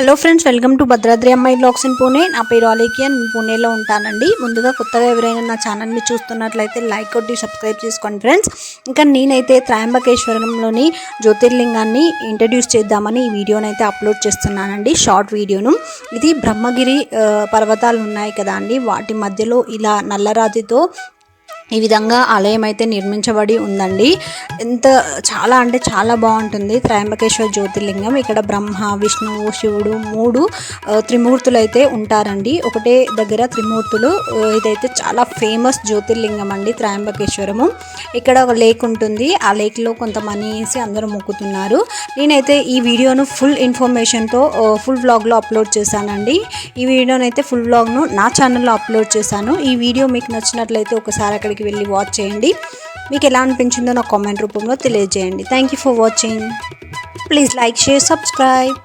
Hello friends welcome to Bhadradri అమ్మాయి blogs in Pune. నా పేరు అలేకి నేను పూణేలో ఉంటానండి. ముందుగా కొత్తగా ఎవరైనా నా ఛానల్ని చూస్తున్నట్లయితే లైక్ కొట్టి సబ్స్క్రైబ్ చేసుకోండి ఫ్రెండ్స్. ఇంకా నేనైతే త్రయంబకేశ్వరంలోని జ్యోతిర్లింగాన్ని ఇంట్రడ్యూస్ చేద్దామని ఈ వీడియోని అయితే అప్లోడ్ చేస్తున్నానండి షార్ట్ వీడియోను. ఇది బ్రహ్మగిరి పర్వతాలు ఉన్నాయి కదా అండి. వాటి మధ్యలో ఇలా నల్లరాతితో ఈ విధంగా ఆలయం అయితే నిర్మించబడి ఉందండి. ఎంత చాలా అంటే చాలా బాగుంటుంది. త్రయంబకేశ్వర జ్యోతిర్లింగం. ఇక్కడ బ్రహ్మ విష్ణువు శివుడు మూడు త్రిమూర్తులు అయితే ఉంటారండి. ఒకటే దగ్గర త్రిమూర్తులు. ఇదైతే చాలా ఫేమస్ జ్యోతిర్లింగం అండి త్రయంబకేశ్వరము. ఇక్కడ ఒక లేక్ ఉంటుంది. ఆ లేక్లో కొంత మనీ వేసి అందరూ మొక్కుతున్నారు. నేనైతే ఈ వీడియోను ఫుల్ ఇన్ఫర్మేషన్తో ఫుల్ వ్లాగ్లో అప్లోడ్ చేశానండి. ఈ వీడియోనైతే అయితే ఫుల్ వ్లాగ్ను నా ఛానల్లో అప్లోడ్ చేశాను. ఈ వీడియో మీకు నచ్చినట్లయితే ఒకసారి అక్కడికి వెళ్ళి వాచ్ చేయండి. మీకు ఎలా అనిపించిందో నా కామెంట్ రూపంలో తెలియజేయండి. Thank you for watching please like share subscribe